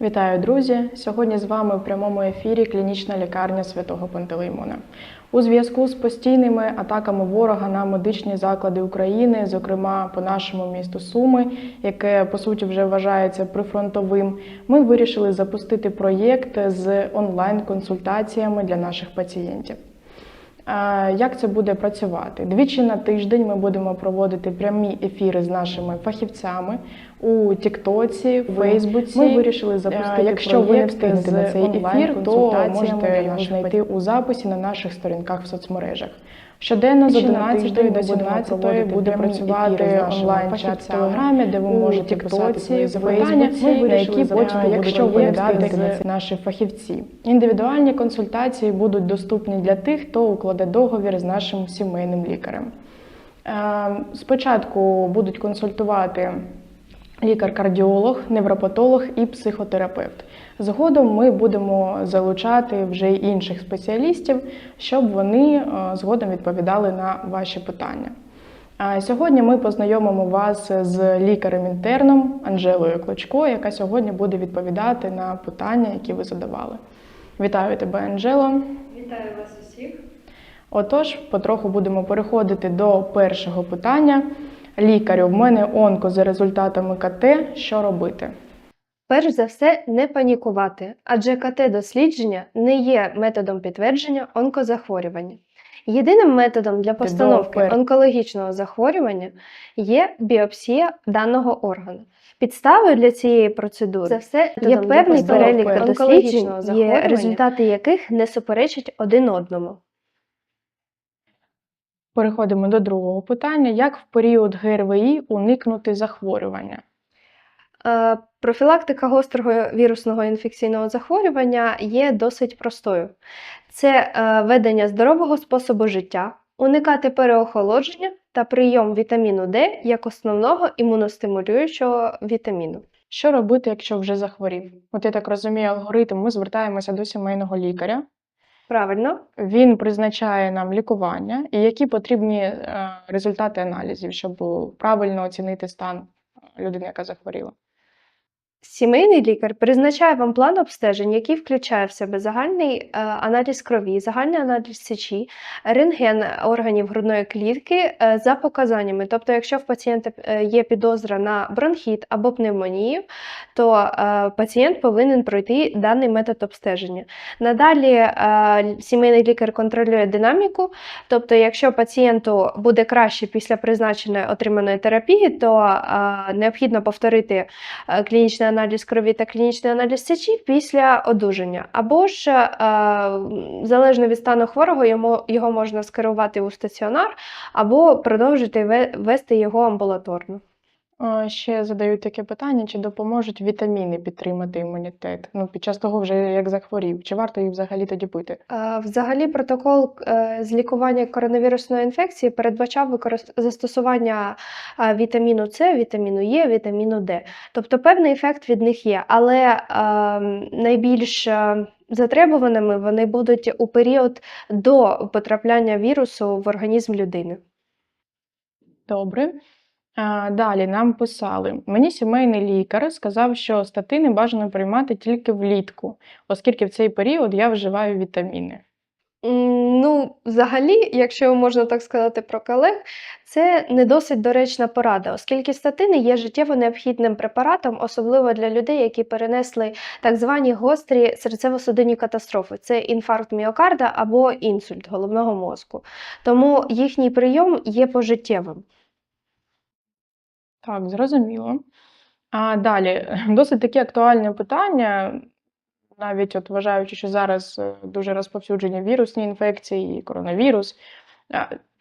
Вітаю, друзі! Сьогодні з вами в прямому ефірі клінічна лікарня святого Пантелеймона. У зв'язку з постійними атаками ворога на медичні заклади України, зокрема по нашому місту Суми, яке по суті вже вважається прифронтовим, ми вирішили запустити проєкт з онлайн-консультаціями для наших пацієнтів. Як це буде працювати? Двічі на тиждень ми будемо проводити прямі ефіри з нашими фахівцями у Тіктоці, Фейсбуці. Ми вирішили запустити. Якщо ви не встигнете на цей ефір, то можете його знайти у записі на наших сторінках в соцмережах. Щоденно з Двічі 11 до ми 17 буде працювати онлайн-чат в Телеграмі, де ви можете писати свої запитання, на які потім якщо ви не встигнете наші фахівці. Індивідуальні консультації будуть доступні для тих, хто укладе договір з нашим сімейним лікарем. Е, Спочатку будуть консультувати лікар-кардіолог, невропатолог і психотерапевт. Згодом ми будемо залучати вже й інших спеціалістів, щоб вони е, згодом відповідали на ваші питання. А Сьогодні ми познайомимо вас з лікарем-інтерном Анжелою Клочко, яка сьогодні буде відповідати на питання, які ви задавали. Вітаю тебе, Анжело. Вітаю вас усіх. Отож, потроху будемо переходити до першого питання. Лікарю, в мене онко за результатами КТ. Що робити? Перш за все, не панікувати, адже КТ-дослідження не є методом підтвердження онкозахворювання. Єдиним методом для постановки онкологічного захворювання є біопсія даного органу. Підставою для цієї процедури це все є певний перелік онкологічного є захворювання. результати яких не суперечать один одному. Переходимо до другого питання: як в період ГРВІ уникнути захворювання? Е, Профілактика гострого вірусного інфекційного захворювання є досить простою. Це е, ведення здорового способу життя, уникати переохолодження та прийом вітаміну Д як основного імуностимулюючого вітаміну. Що робити, якщо вже захворів? От я так розумію, алгоритм. Ми звертаємося до сімейного лікаря. Правильно, Він призначає нам лікування і які потрібні е, результати аналізів, щоб правильно оцінити стан людини, яка захворіла. Сімейний лікар призначає вам план обстежень, який включає в себе загальний е, аналіз крові, загальний аналіз сечі, рентген органів грудної клітки е, за показаннями. Тобто, якщо в пацієнта е, є підозра на бронхіт або пневмонію, то пацієнт повинен пройти даний метод обстеження. Надалі сімейний лікар контролює динаміку, тобто, якщо пацієнту буде краще після призначеної отриманої терапії, то необхідно повторити е, клінічний аналіз крові та клінічний аналіз сечі після одужання. Або ж, е, залежно від стану хворого, його можна скерувати у стаціонар, або продовжити ве- вести його амбулаторно. Ще задають таке питання: чи допоможуть вітаміни підтримати імунітет? Ну, під час того, вже як захворів, чи варто їх взагалі тоді пити? Взагалі, протокол е, з лікування коронавірусної інфекції передбачав застосування вітаміну С, вітаміну Е, вітаміну Д. Тобто певний ефект від них є, але найбільш затребуваними вони будуть у період до потрапляння вірусу в організм людини. Добре. Далі нам писали: мені сімейний лікар сказав, що статини бажано приймати тільки влітку, оскільки в цей період я вживаю вітаміни. Ну, взагалі, якщо можна так сказати про колег, це не досить доречна порада, оскільки статини є життєво необхідним препаратом, особливо для людей, які перенесли так звані гострі серцево-судинні катастрофи. Це інфаркт міокарда або інсульт головного мозку. Тому їхній прийом є пожиттєвим. Так, зрозуміло. А далі досить таке актуальне питання, навіть от вважаючи, що зараз е, дуже розповсюджені вірусні інфекції і коронавірус.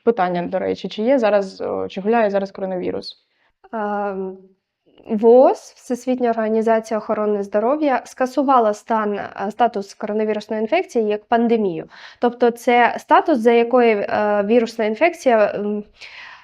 Питання, до речі, чи є зараз, чи гуляє зараз коронавірус? Ем, ВООЗ, Всесвітня організація охорони здоров'я, скасувала стан, е, статус коронавірусної інфекції як пандемію. Тобто це статус, за якої е, вірусна інфекція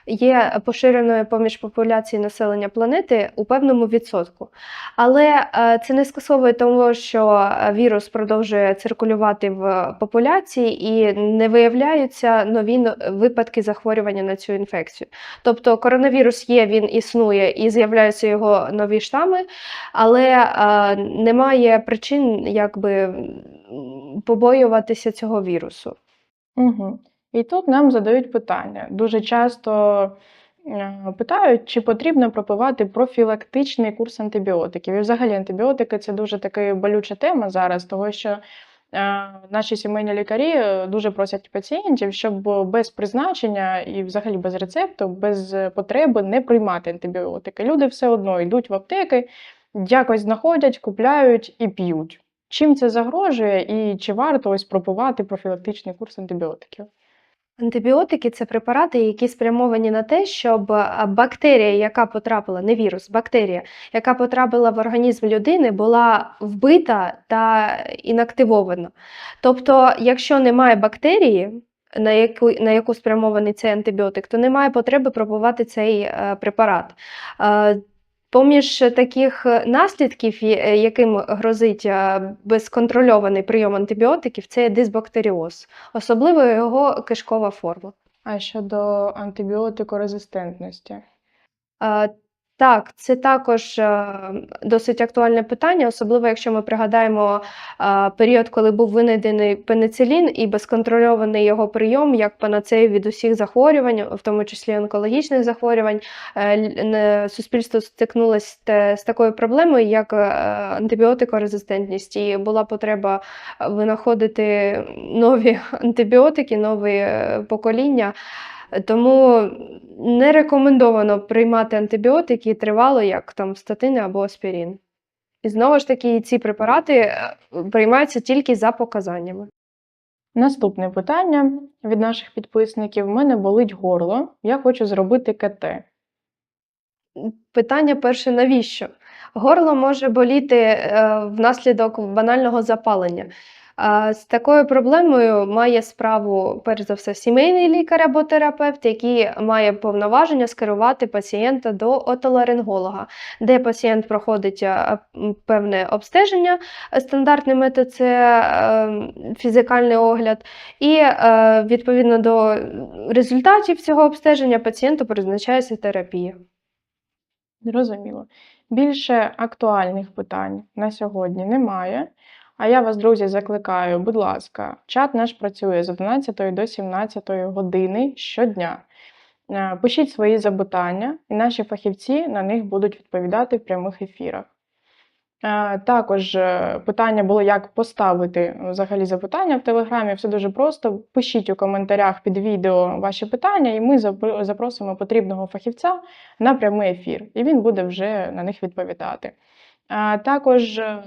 є поширеною поміж популяції населення планети у певному відсотку. Але е, це не скасовує того, що е, вірус продовжує циркулювати в популяції і не виявляються нові випадки захворювання на цю інфекцію. Тобто коронавірус є, він існує і з'являються його нові штами, але е, немає причин якби побоюватися цього вірусу. Угу. І тут нам задають питання. Дуже часто е, питають, чи потрібно пропивати профілактичний курс антибіотиків. І взагалі антибіотики це дуже така болюча тема зараз, того що е, наші сімейні лікарі е, дуже просять пацієнтів, щоб без призначення і взагалі без рецепту, без потреби не приймати антибіотики. Люди все одно йдуть в аптеки, якось знаходять, купляють і п'ють. Чим це загрожує, і чи варто ось пропивати профілактичний курс антибіотиків? Антибіотики це препарати, які спрямовані на те, щоб бактерія, яка потрапила, не вірус, бактерія, яка потрапила в організм людини, була вбита та інактивована. Тобто, якщо немає бактерії, на яку, на яку спрямований цей антибіотик, то немає потреби пробувати цей е, препарат. Е, Поміж таких наслідків, яким грозить е, безконтрольований прийом антибіотиків, це є дисбактеріоз, особливо його кишкова форма. А щодо антибіотикорезистентності? Так, це також е, досить актуальне питання, особливо якщо ми пригадаємо е, період, коли був винайдений пеницилін і безконтрольований його прийом як панацею від усіх захворювань, в тому числі онкологічних захворювань. Е, Суспільство стикнулося з такою проблемою, як е, антибіотикорезистентність, і була потреба винаходити нові антибіотики, нові покоління. Тому не рекомендовано приймати антибіотики тривало, як там статини або аспірин. І знову ж таки, ці препарати е, приймаються тільки за показаннями. Наступне питання від наших підписників: У мене болить горло, я хочу зробити КТ. Питання перше, навіщо? Горло може боліти е, внаслідок банального запалення. З такою проблемою має справу, перш за все, сімейний лікар або терапевт, який має повноваження скерувати пацієнта до отоларинголога, де пацієнт проходить певне обстеження, е, стандартний метод це е, фізикальний огляд, і е, відповідно до результатів цього обстеження пацієнту призначається терапія. Зрозуміло. Більше актуальних питань на сьогодні немає. А я вас, друзі, закликаю, будь ласка, чат наш працює з 11 до 17 години щодня. Е, Пишіть свої запитання, і наші фахівці на них будуть відповідати в прямих ефірах. Е, Також е, питання було, як поставити е, взагалі запитання в Телеграмі. Все дуже просто. Пишіть у коментарях під відео ваші питання, і ми запросимо потрібного фахівця на прямий ефір, і він буде вже на них відповідати. Також е,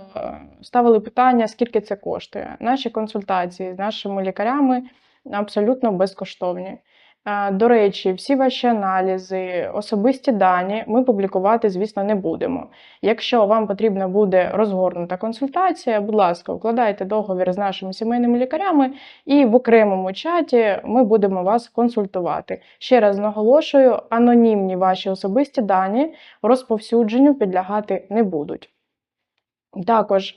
ставили питання, скільки це коштує. Наші консультації з нашими лікарями абсолютно безкоштовні. Е, До речі, всі ваші аналізи, особисті дані ми публікувати, звісно, не будемо. Якщо вам потрібна буде розгорнута консультація, будь ласка, укладайте договір з нашими сімейними лікарями, і в окремому чаті ми будемо вас консультувати. Ще раз наголошую, анонімні ваші особисті дані розповсюдженню підлягати не будуть. Також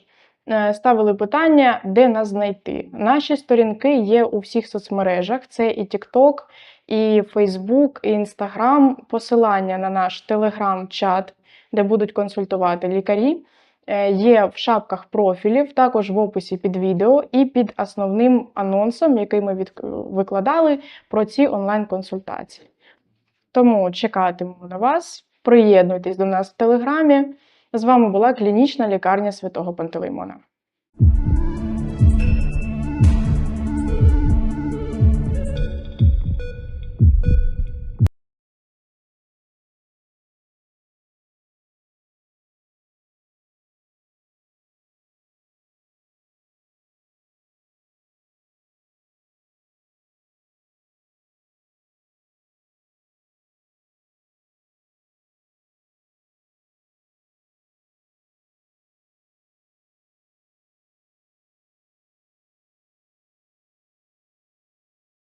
е, ставили питання, де нас знайти. Наші сторінки є у всіх соцмережах: це і TikTok, і Facebook, і Instagram. Посилання на наш телеграм-чат, де будуть консультувати лікарі. е, Є в шапках профілів, також в описі під відео і під основним анонсом, який ми від... викладали про ці онлайн-консультації. Тому чекатимемо на вас. Приєднуйтесь до нас в телеграмі. З вами була клінічна лікарня святого Пантелеймона.